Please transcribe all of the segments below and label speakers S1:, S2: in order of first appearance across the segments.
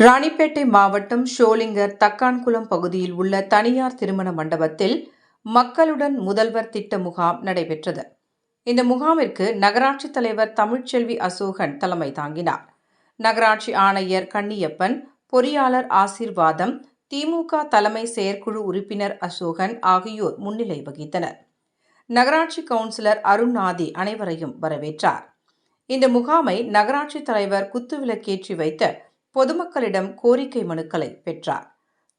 S1: ராணிப்பேட்டை மாவட்டம் ஷோலிங்கர் தக்கான்குளம் பகுதியில் உள்ள தனியார் திருமண மண்டபத்தில் மக்களுடன் முதல்வர் திட்ட முகாம் நடைபெற்றது. இந்த முகாமிற்கு நகராட்சி தலைவர் தமிழ்ச்செல்வி அசோகன் தலைமை தாங்கினார். நகராட்சி ஆணையர் கன்னியப்பன் பொறியாளர் ஆசீர்வாதம் திமுக தலைமை செயற்குழு உறுப்பினர் அசோகன் ஆகியோர் முன்னிலை வகித்தனர். நகராட்சி கவுன்சிலர் அருண்நாதி அனைவரையும் வரவேற்றார். இந்த முகாமை நகராட்சி தலைவர் குத்துவிளக்கேற்றி வைத்த பொதுமக்களிடம் கோரிக்கை மனுக்களை பெற்றார்.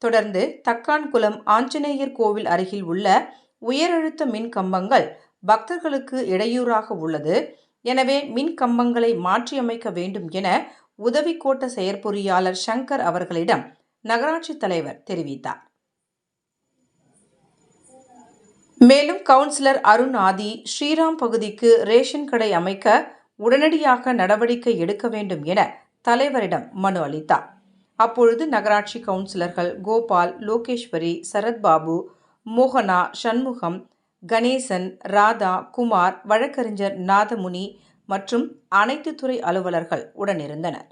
S1: தொடர்ந்து தக்கான்குளம் ஆஞ்சநேயர் கோவில் அருகில் உள்ள உயரழுத்த மின் கம்பங்கள் பக்தர்களுக்கு இடையூறாக உள்ளது. எனவே மின் கம்பங்களை மாற்றியமைக்க வேண்டும் என உதவி கோட்ட செயற்பொறியாளர் சங்கர் அவர்களிடம் நகராட்சி தலைவர் தெரிவித்தார். மேலும் கவுன்சிலர் அருண் ஆதி ஸ்ரீராம் பகுதிக்கு ரேஷன் கடை அமைக்க உடனடியாக நடவடிக்கை எடுக்க வேண்டும் என தலைவரிடம் மனு அளித்தார். அப்பொழுது நகராட்சி கவுன்சிலர்கள் கோபால் லோகேஸ்வரி சரத்பாபு மோகனா சண்முகம் கணேசன் ராதா குமார் வழக்கறிஞர் நாதமுனி மற்றும் அனைத்து துறை அலுவலர்கள் உடனிருந்தனர்.